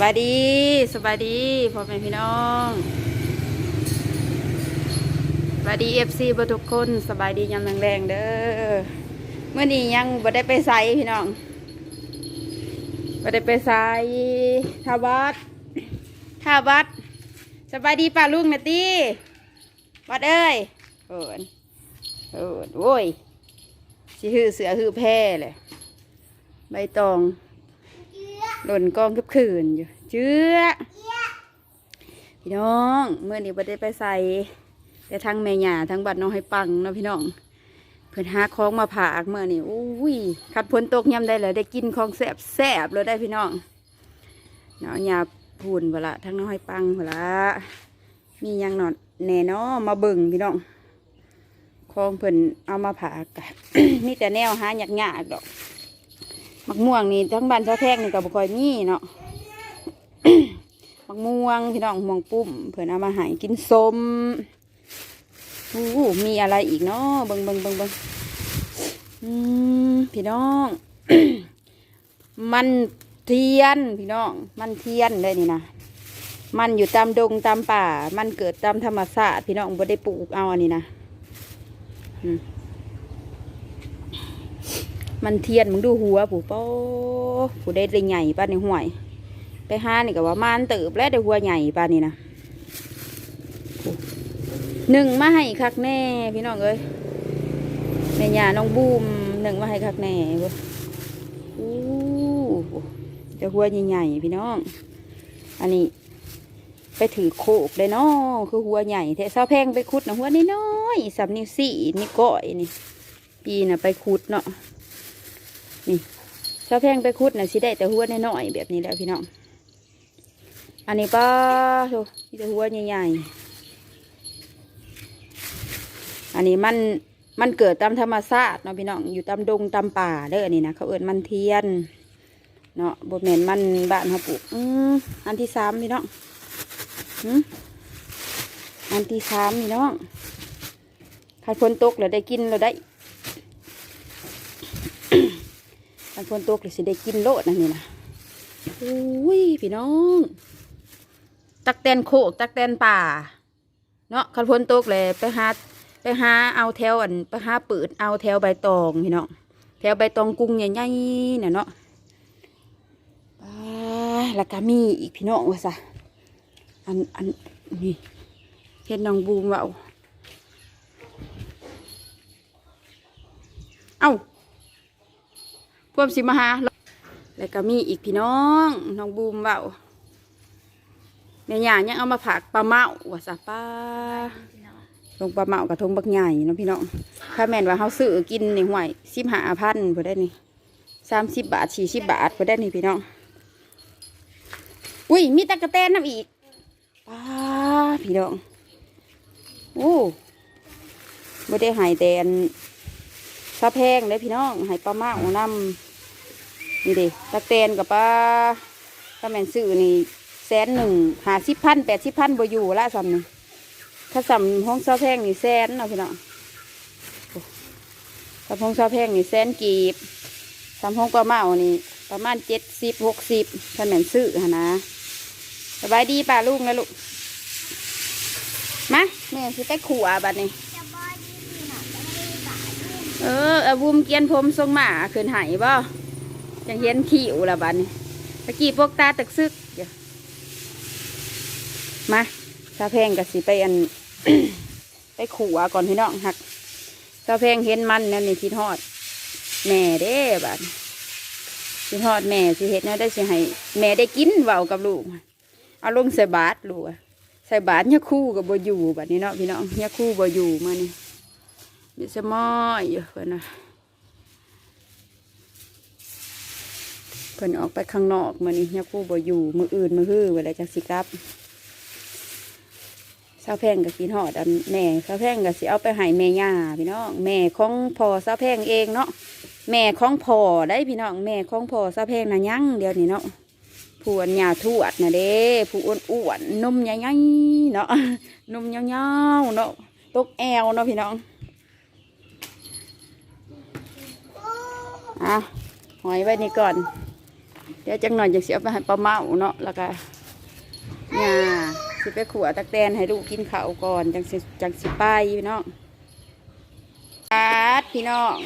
บายดีสบายดีพ่อแม่พี่น้องสบายดีเอฟซีบทุกคนสบายดียามแรงๆเด้อเมื่อนี้ยังบ่ได้ไปไสพี่น้องบ่ได้ไปไสท่าวัดท่าวัดสบายดีป้าลุงนะตีวัดเอ้ยเอินเอินโว้ยสิหือเสือหือแพร่เลยใบตอง หล่นกองกับคืนอยู่เจื้อพี่น้องเมื่อนี้บ่ได้ไปใส่แต่ทั้งแม่หยาทั้งบัดน้องให้ปังเนาะพี่น้องเพิ่นหาของมาผากเมื่อนี้อุ้ยขัดพ้นตกย่ำได้เลยได้กินของแสบแสบเลยได้พี่น้องเนาะหยาพูนเวละทั้งน้องให้ปังเวละมียังหนอนแน่เนาะมาเบิ่งพี่น้องของเพิ่นเอามาผากกันมีแต่แนวหาหยากๆดอก มักม่วงนี่ทั้งบ้านชาวแพงนี่ก็บ่ค่อยมีเนาะ มักม่วงพี่น้องม่วงปุ้มเพื่อนเอามาหายกินส้มอู้มีอะไรอีกเนาะเบิงเบิงเบิงเบิงพี่น้อง มันเทียนพี่น้อง มันเทียนเลยนี่นะมันอยู่ตามดงตามป่า มันเกิดตามธรรมชาติพี่น้องบ่ได้ปลูกเอาอันนี้นะอื มันเทียนมึงดูหัวผู้ป้อผู้ได้เลยใหญ่ป้านในห่วย ไปห้านี่ก็ว่ามานเติบแล้วได้หัวใหญ่ป้านนี่นะหนึ่งมาให้คักแน่ พี่น้องเอ้ยแม่ยาน้องบูมหนึ่งมาให้คักแน่เว้ยอู้จะหัวใหญ่ๆพี่น้อง อันนี้ ไปถือโคกเลยนาะคือหัวใหญ่แท้เศร้าแพงไปขุดนะหัวน้อยๆสามนิ้วสี่นี่ก้อยนี่ ปีน่ะไปขุดเนาะ นี่ชาวแพงไปคุดนะสิได้แต่หัวน้อยๆแบบนี้แหล้วพี่น้อง อันนี้ป้าโธ่มีแต่หัวใหญ่ๆ อันนี้มันมันเกิดตามธรรมชาติเนาะพี่น้องอยู่ตามดงตามป่าเด้ออันนี้นะเขาเอิ้นมันเทียนเนาะบแมนมันบ้านเขาปลูกอืมอันที่สามพี่น้องอืมอันที่สามพี่น้องถ้าฝนตกเราได้กินเราได้ คันฝนตกเลยสิได้กินโลดนะนี่นะอุ้ยพี่น้อง ตักแตนโคกตักแตนป่า เนาะคันฝนตกเลยไปหาไปหาเอาแถวอันไปหาปืดเอาแถวใบตองพี่น้องแถวใบตองกุ้งใหญ่ๆเนี่ยเนาะปแล้วก็มีอีกพี่น้องว่าซะอันอันนี่เห็นน้องบูมว่าเอาเอ้า วมสิมาหาแล้วก็มีอีกพี่น้องน้องบูมเบาแม่ย่ายังเอามาผักปลาเมาว่าซะป้าลงปลาเมากระทงบักใหญ่เนาะพี่น้องถ้าแม่นว่าเฮาซื้อกินในห่วยสิบห้าพันพอได้นี่สามสิบบาทสี่สิบบาทพอได้นี่พี่น้องอุ้ยมีตะกะแตนน้ำอีกป้าพี่น้องโอ้ไม่ได้หายแตนซาแพงเลยพี่น้องให้ปลาเมานำ นี่ดิตะเตนกับปลาถ้าแม่นซื้อนี่แสนหนึ่งหาสิบพันแปดสิบพันบ่อยู่ละสำนี่ถ้าสำห้องซาแพงนี่แสนเนาะพี่น้องโอ้ถ้าห้องซาแพงนี่แสนกีบสำห้องปลาเมานี่ประมาณเจ็ดสิบหกสิบถ้าแม่นซื้อหนนะสบายดีป่าลูกนะลูกมาแม่สิไปขัวบัดนี้เออเอาบุมเกียนผมทรงหมาขึ้นใหายบ่ ยังเห็นขี้อุละบัดนี้ตะกี้พวกตาตึกซึกเดี๋ยวมาซาแพงกับสิไปอัน ไปขัวก่อนพี่น้องหักซาแพงเห็นมันนั่นนี่คิดฮอดแม่เด้บัดคิดฮอดแม่สิเห็ดแนวได้สิให้แม่ได้กินเว้ากับลูก เอาลงใส่บาตรลูกใส่บาตรเนี่ยคู่กับบ่อยู่บัดนี้เนาะพี่น้องเนี่ยคู่บ่อยู่มานี่มีสมอยอยู่เพิ่นนะ เพิ่นออกไปข้างนอกมานี่ยักู้บ่อยู่มืออื่นมือฮื้อเวลาจะสิกลับสาแพงกับกินหอดอันแม่สาแพงกับสิเอาไปให้แม่ย่าพี่น้องแม่ของพ่อสาแพงเองเนาะแม่ของพ่อได้พี่น้องแม่ของพ่อสาแพงนะยั่งเดี๋ยวนี่เนาะผู้อันยาทวดนะเด้ผู้อ้วนอ้วนนมใหญ่ๆเนาะนมยาวๆเนาะตกแอวเนาะพี่น้องอะหอยไว้นี่ก่อน ดี๋ยวดี๋ยวจังหน่อยจะเสียไปให้ปลาเมาเนาะแล้วก็ย่าสิไปขัวตักแตนให้ลูกกินข้าวก่อนจังสิจังสิไปพี่น้องอาดพี่น้อง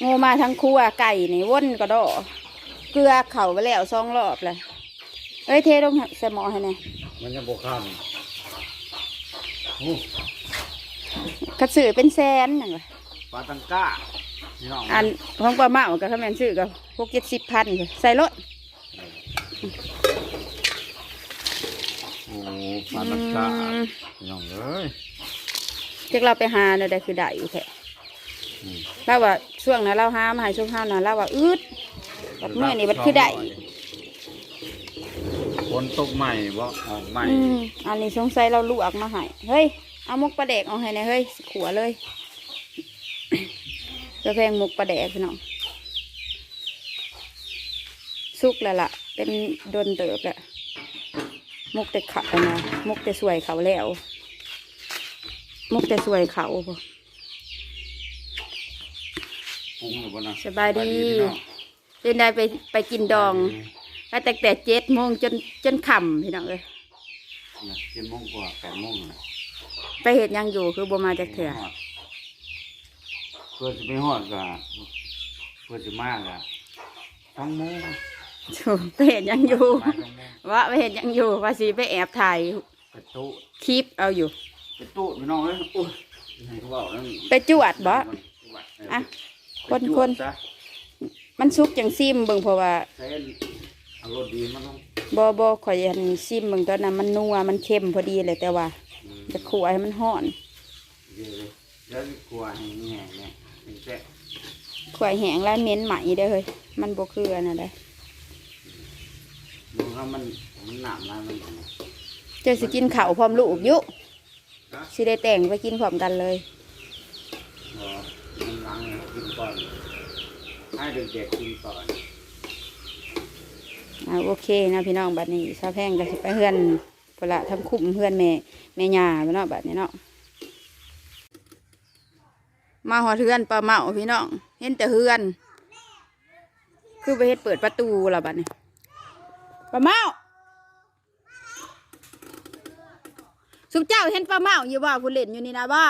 โง่มาทั้งครัวไก่นี่ว่นก็ดอเกลือเข่าไปแล้วสองรอบเลยเอ้ยเทลงใส่หม้อให้หน่อยมันยังบกข้ามโอ้กระสือเป็นแสนอย่างไรปลาตังก้าพี่น้องอันของปลาเมากับข้าวแมนซื้อกับพวกเจ็ดสิบพันใส่รถ โอ้ปลาตังก้าอืมพี่น้องเอ้ยเจ๊กเราไปหาเนี่ยได้คือได้อยู่แท้อืมเราว่าช่วงนั้นเราหามาให้ช่วงห้านั้นเราว่าอืดบัดเมื่อนี่บัดคือได้ฝนตกใหม่บ่ออกใหม่อืมอันนี้สงสัยเราลวกมาให้เฮ้ยเอามุกปลาแดกเอาให้หนะเฮ้ยขัวเลยจะแพงมุกปลาแดกพี่น้องสุกแล้วล่ะ เป็นโดนเติบแหละมุกแต่ขาวนะมุกแต่สวยเขาแล้ว มุกแต่สวยเขาพอปรุงหรือบ่นะสบายดีพี่น้องเดินได้ไปไปกินดองไปแต่แต่เจ็ดโมงจนจนค่ำพี่น้องเอ้ยนะเจ็ดโมงกว่าแปดโมงน่ะไปเห็ดหยังอยู่คือบ่มาจากเถื่อเพื่อจะไปหอดกะเพื่อจะมากอะต้องโมง โถ่ไปเห็ดหยังอยู่มาต้องโมงว่าไปเห็ดหยังอยู่ว่าสิไปแอบถ่ายไปตู้คลิปเอาอยู่ไปตู้พี่น้องเอ้ยโอ้ยให้เขาบอกแล้วไปจวดบ่อะคนคนซะมันสุกจังซิมเบิ่งเพราะว่าใช้เอารถดีมันต้องบ่บ่ข่อยอันซิมเบิ่งตอนนั้นมันนัวมันเค็มพอดีเลยแต่ว่า อืม จะขัวให้มันฮ้อนเดี๋ยวเลยเดี๋ยวกลัวให้แง่เนี่ยเป็นแจ๊ะขัวแห้งแล้วเหม็นไหมเด้อเฮ้ยมันบ่คืออันนั้นเด้อดูว่ามันมันหนามนะมันนะเจ้าสิกินข้าวพร้อมลูกอยู่สิได้แต่งไปกินพร้อมกันเลยพอมันล้างเนี่ยกินก่อนให้เด็กๆกินก่อนอ่าโอเคนะพี่น้องบัดนี้ซาแพงก็สิไปเฮือนพนละทำคุ้มเฮือนแม่แม่ย่าพี่น้องบัดนี้เนาะมาหอดเฮือนปลาเมาพี่น้องเห็นแต่เฮือน คือไปเฮ็ดเปิดประตูละบัดนี้ ปลาเมาสุเจ้าเห็นปลาเมาอยู่บ่ผู้เล่นอยู่นี่นะบ่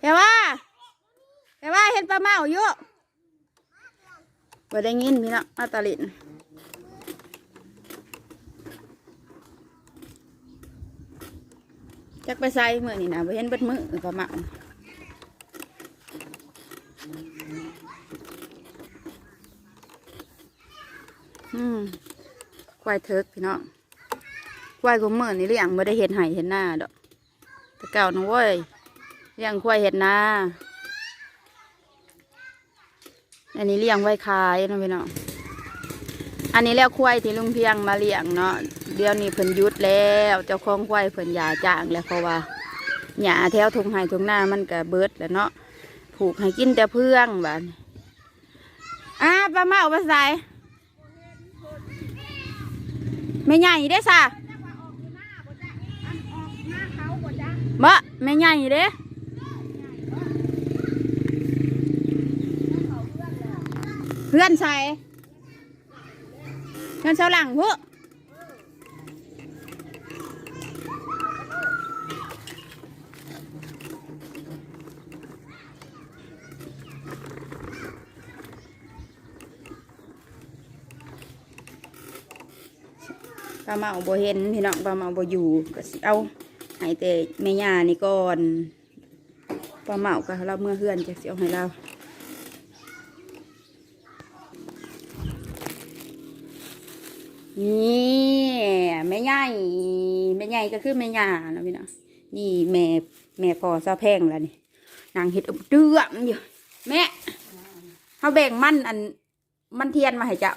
แต่ว่าแต่ว่าเห็นปลาเมาอยู่บ่ได้ยินพี่น้องมาตาลินจักไปใส่มือนี่นะบ่เห็นเบิดมือประมา อืมควายเทิกพี่น้องควายของมือนี่เลี้ยงบ่ได้เห็นไห้เห็นหน้าดอกแต่เก่านะเว้ยเลี้ยงควายเห็นหน้าอันนี้เลี้ยงไว้ขายนะพี่น้องอันนี้แล้วควายที่ลุงเพียงมาเลี้ยงเนาะเดี๋ยวนี้เพิ่นยุดแล้วเจ้าของควายเพิ่นหยาจ้างแล้วเพราะว่าหญ้าแถวทุ่งไห่ทุ่งหน้ามันก็เบิดแล้วเนาะผูกให้กินแต่เพื่องบ้านอ่าปลาเมาปลาใส ไม่ใหญ่เด้อซะบ่ไม่ใหญ่เด้เพื่อนใส่เพื่อนเสาหลังพ ปลาเมาบ่เห็นพี่น้องปลาเมาบ่อยู่ก็เอาให้แต่แม่ย่านี่ก่อนปลาเมาก็เราเมื่อเฮือนจะเสิเอาให้เรานี่แม่ใหญ่แม่ใหญ่ก็คือแม่ย่านะพี่น้องนี่แม่แม่พอซาแพงแล้วนี่นางเห็ดอบเดือมอยู่แม่เขาแบ่งมันอันมันเทียนมาให้เจ้า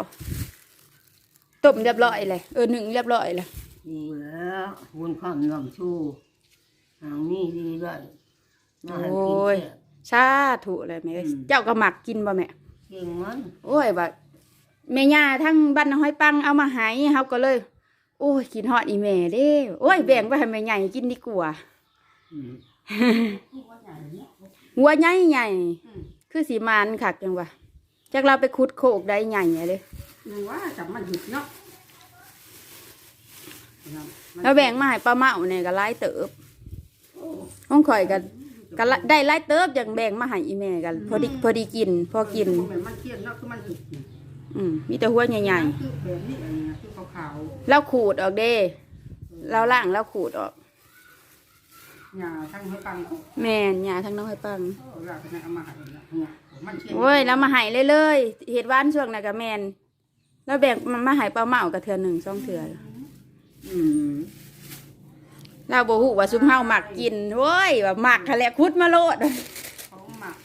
ต้มเรียบร้อยเลยเออหนึ่งเรียบร้อยเลยดีแล้ววุ้นความน้ำชูทางนี้ดีด้วยน่ากินโอ้ยแซ่บ ชาถูเลยแม่เอ้ยเจ้าก็หมักกินบ่แม่เก่งมันโอ้ยว่าแม่ย่าทั้งบ้านห้อยปังเอามาให้เฮาก็เลย โอ้ยกินฮอดอีแม่เด้โอ้ยแบ่งไปให้แม่ใหญ่กินดีกว่า อืมหัวใหญ่ใหญ่ คือสีมันคักจังวะจักเราไปขุดโคกได้ใหญ่เลย นึกว่าจับมันหิดเนาะแล้วแบ่งมาให้ป้าเมาเนี่ยก็ไล่เติบห้องข่อยก็ก็ละได้ไล่เติบอย่างแบ่งมาให้อีแม่กัน พอดีพอดีกิน พอกินมันเครียดเนาะคือมันหิดอืมมีแต่หัวใหญ่คือแบบนี้อะไรเงี้ยคือขาวๆแล้วขูดออกเด้แล้วล่างแล้วขูดออกๆหญ้าทั้งให้ปังเแม่นหยาทั้งน้องให้ปังอออยากให้เอามาให้เนี่ยมันเครียดโอ้ยแล้วมาให้เลยเลยเห็ดหวานช่วงนั้นก็แม่น แล้วแบ่งมันมาให้ป้าเมากับเทือหนึ่งสองเทืออืมเราบอกหูว่าซุมเฮาหมักกินโว้ยแบบหมักคะแหละคุดมาโลด เขาหมัก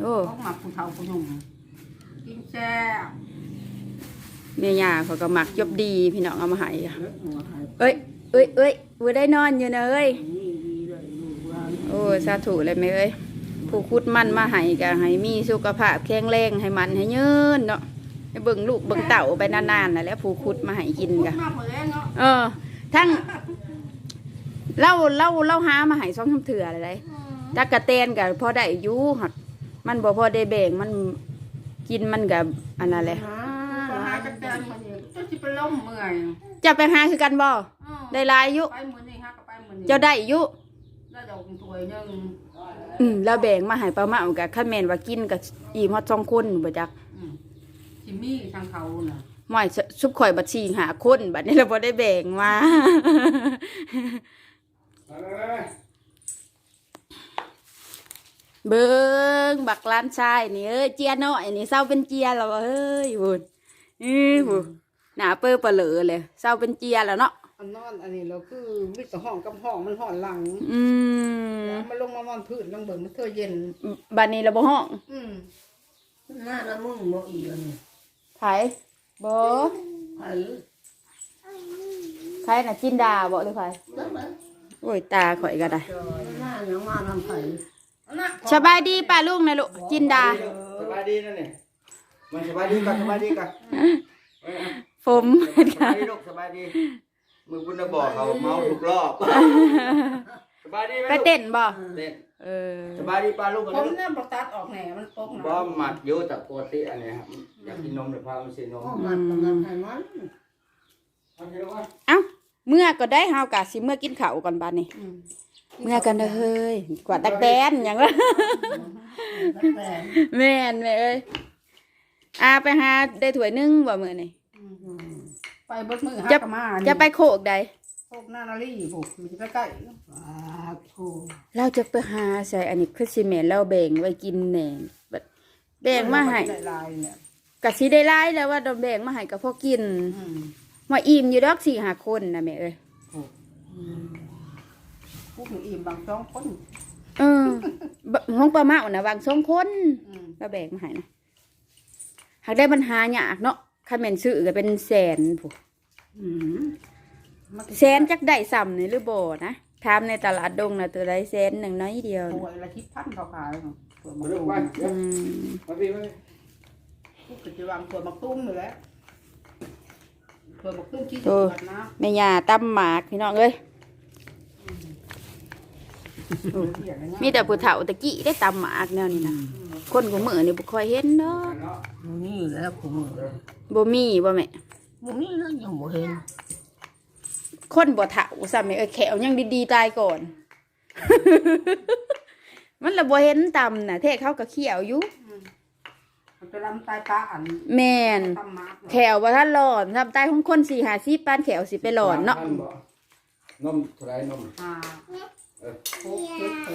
โอ้เขาหมักผู้เฒ่าผู้หนุ่มกินแซ่บเมียยาเขาก็หมักยบดีพี่น้องเอามาให้อะเลิกหัวหายเอ้ยเอ้ยเอ้ยบ่ได้นอนอยู่นะเอ้ย นี่ดีเลยลูกว่าโอ้สาธุเลยแม่เอ้ยผู้คุดมันมาให้ก็ให้มีสุขภาพแข็งแรงให้มันให้ยืนเนาะให้ เบิ่งลูกเบิ่งเต่าไปนานๆน่ะแหล้วผู้คุดมาให้กินพูดกะมากเหมือนเนาะเออ ทั้งเล่าเล่าเล่าหามาให้สองคำเถื่ออะไรจักกะเตนกับพอได้อยู่หักมันบ่พอได้แบ่งมันกินมันกับอันนั้นแหละก็หาจักแดนมันเนี่ยจะสิเป็นลมเมื่อยจะไปหาคือกันบ่ได้หลายอยู่ไปมื้อนี้ฮะก็ไปมื้อนี้เจ้าได้อยู่ได้ดอกถ้วยหนึงอืมแล้วแบ่งมาให้ป้าเมากับข้าแม่นว่ากินกับอีมฮอดสองคนบ่จักอืม สิมีทางเขาน่ะหม่อยซุปข่อยบัดชีหาคนบัดนี้เราบ่ได้แบ่งมาไปไปไปเบิ่งบักล้านชายนี่เอ้ยเจียน้อยนี่เศร้าเป็นเจียแล้วเอ้ยพุ่นนี่พุ่นหน้าเปื้อเปลือเลยเศร้าเป็นเจียแล้วเนาะอันนอนอันนี้เราคือวิตห้องกับห้องมันห้อนหลัง อืมมันลงมานอนพื้นลงเบิ่งมันเธอเย็นบัดนี้เราบ่ห้อง อืมหน้าละมึงบ่อีกอันนี้ ไผบ่ไผไผน่ะจินดาบ่หรือไผโอ้ยตาข่อยก็ได้หน้ายังมาทำไผน่ะสบายดีป้าลุงนะลูกจินดาสบายดีนั่นนี่มันสบายดีกันสบายดีกันเอ้ยอะผมสบายดีลูกสบายดีมึงคุณจะบอกเขาเมาทุกรอบสบายดีไหมไปลูกเต้นบ่เต้น เออสบายดีป้าลูกกันผมลูกเนี่ยบ่ตัดออกแหน่มันปกนะบ่หมัดอยู่แต่ปกติอันเนี้ยครับอยากกินนมเดี๋ยวพามันซื้อนมก็มันกำลังให้มันเอาเดี๋ยวว่าเอ้าเมื่อก็ได้เฮากะสิเมื่อกินข้าวก่อนบัดนี้ อืมเมื่อกันเด้อเฮ้ยกว่าตักแตนหยังละแปลงแม่นแม่เอ้ยอาไปหาได้ถ้วยหนึงบ่มื้อนี้ไปเบิดมือหาจะ กะมาจะไปโคกใด พวกหน้านาลีพวกมันจะใกล้ปาโทเราจะไปหาใส่อันนี้คือสิแม่นเราแบ่งไว้กินแหน่บัดๆแบ่งมาให้ลายๆเนี่ยก็สิได้หลายแล้วว่าเราแบ่งมาให้ก็พอกินอืมมาอิ่มอยู่ดอก4 5คนน่ะแม่เอ้ยพวกหนูอิ่มบางสองคนเออบ่ห้องปลาเมาน่ะวางสองคนอืมเราแบ่งมาให้นะหากได้ปัญหายากเนาะคันแม่นซื้อก็เป็นแสนผู้ อืม แสนจักได้ซ้ำนี่หรือบ่นะถามในตลาดดงน่ะตัวใดแสนหนึ่งน้อยเดียวตัน่ะวละทิศพันเขาขายเนาะตัวมามาลูตุ้กมว่าเดี๋ยวอืมมาพี่มาพี่พวกกิจวัตรตัวมาตุ้มอยู่แล้วตัวมาตุ้มที่โอ้สุดนะแม่ย่าตำหมากพี่น้องเอ้ยเดี๋ยวนะมีแต่ผู้เฒ่าตะกี้ได้ตำหมากแนวนี้นะคนของมือนี่บ่ค่อยเห็นเนาะเนาะมึงนี่แล้วกูมือบ่มีบ่แม่มึงนี่แล้วยังบ่เห็น คนบ่เฒ่าซ้ำแม่เอ้ยแขวยังดีๆตายก่อน มันละบ่เห็นตำน่ะแท้เขาก็เขียวอยู่มันจะลำตายปลาอันแม่นตำมาร์กแขวบ่ทันหลอนทำใต้ของคน4 50ปานแขวสิไปหลอนเนาะนมเท่าไหรนมห้าเออหกเจ็ดแป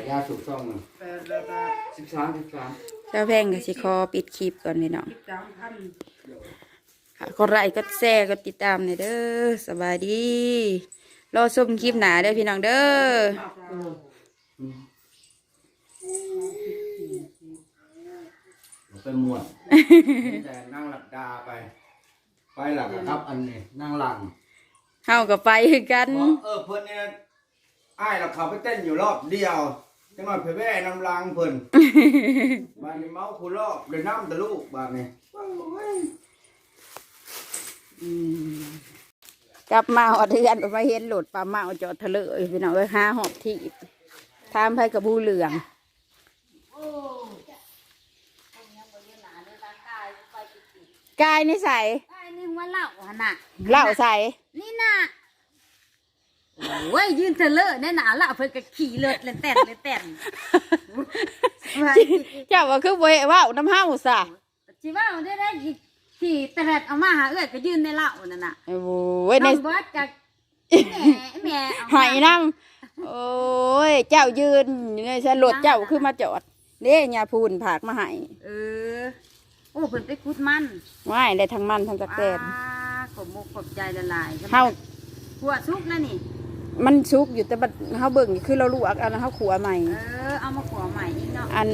ดยาสูบซ่องหนึ่งแปดแล้วก็สิบสามสิบสามเจ้าแพงก็สิขอปิดคลิปก่อนพี่น้อง สิบสามพันค่ะ กดไลค์กดแชร์กดติดตามหน่อยเด้อสบายดีรอชมคลิปหนาเด้อพี่น้องเด้อไปม่วนแต่นั่งหลับดาไป ไปหลับครับอันนี้นั่งหลังเฮาก็ไปคือกันบอกเออเพิ่นเนี่ยอ้ายเราเขาไปเต้นอยู่รอบเดียวจังหวะเพื่อแว่น้ำลังเพิ่นบ้านนี้เมาคูรอบเลยน้ำตะลูกบ้านนี้ กลับมาหอดเดือนไปเห็นโหลดปลาเมาจอดทะเลเอ้ยพี่น้องเอ้ยหาหอบที่ทามไผกับบูเหลืองกายนี่ใส่ไอ้นี่ว่าเหล่าหนน่ะเหล่าใส่นี่น่ะโอ้ยยืนเธอเลอะแน่หนาละเพิ่นก็ขี่เลิศเลยแต่นเลยแต่นเจ้าว่าคือบ่เว้าน้ำเฮาซะจิว่าได้ได้ ขี่ตะเร็ดเอามาหาเอื้อยก็ยืนในเหล่านั่นน่ะโอ้ยใน น้องบอสกับแม่แม่เอามา หายน้ำโอ้ย เจ้ายืนอยู่ในสรถเจ้าคือมาจอดเด้ยาพูนผากมาให้เออ โอ้เพิ่นไปคุดมันว่ายได้ทั้งมันทั้งตะแกนว้าขอบมุกขอบใจละลายเฮาหัวซุกนะนี่ มันชุกอยู่แต่บัดเฮาเบิ่งนี่คือเราลวกอันนั้นเฮาขัวใหม่ เออ เอามาขอใหม่อีกเนาะอัน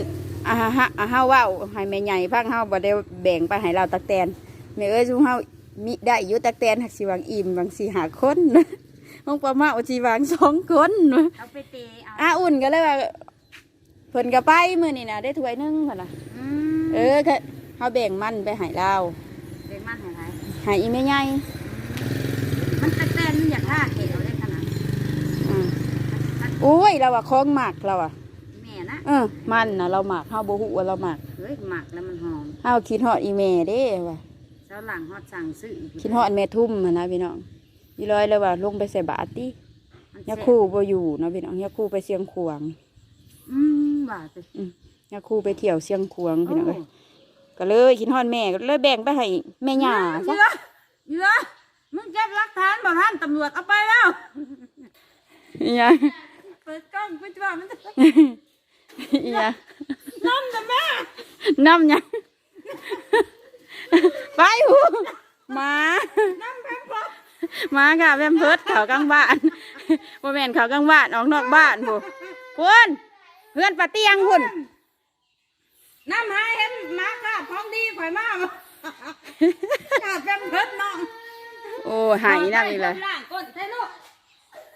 อาฮะฮะอาเฮาเว้าให้แม่ใหญ่ฟังเฮาบ่ได้แบ่งไปให้เราตะแตนแม่เอ้ยซุเฮามีได้อยู่ตะแตนหักสิวางอิ่มบางสิหาคนห้องปลาเมาสิวางสองคนเอาไปเตะเอาอาอุ่นก็เลยว่าเพิ่นก็ไปมื้อนี้น่ะได้ถ้วยหนึงเพิ่นน่ะอืมเออก็เฮาแบ่งมันไปให้เราเด็กมันหายหายให้อีแม่ใหญ่มันตะแตนมันอยากฆ่าเขวได้ขนาดอ่าโอ้ยเราว่าของหมักเราอะแม่ นะเออมันน่ะเราหมักเฮาบ่ฮู้ว่าเราหมักเฮ้ยหมักแล้วมันหอมเฮาคิดฮอดอีแม่เด้ว่าเจ้าหลังฮอดสั่งซื้อคิดฮอดแม่ทุ่มหั้นนะพี่น้องอีร้อยเลยว่าลงไปใส่บาตรติมันยาแซ่บคู่บ่อยู่เนาะพี่น้องยาคู่ไปเชียงขวาง อืมบาดสิยาคู่ไปเที่ยวเชียงขวางพี่น้องเอ้ยโก็เลยคิดฮอดแม่ก็เลยแบ่งไปให้แม่ย่าเยซะอะเยอะมึงเก็บหลักฐานบ่ท่านตำรวจเอาไปแล้วอีหยังเปิดกล้ องไปว่ามันอีหยังน้ำนะแม่น้ำหยังไปหูหมาหมาค่ะแม่นเพิดเขากลางบ้านบ่แม่นเขากลางบ้านออกนอกบ้านผู้คุณเพื่อนปะเตียงคุณน้ำหายเห็นหมาค่ะของดีข่อยมากขาดเป็นเพิดน้องโอ้หายน้ำอีกเลยก้นล่างก้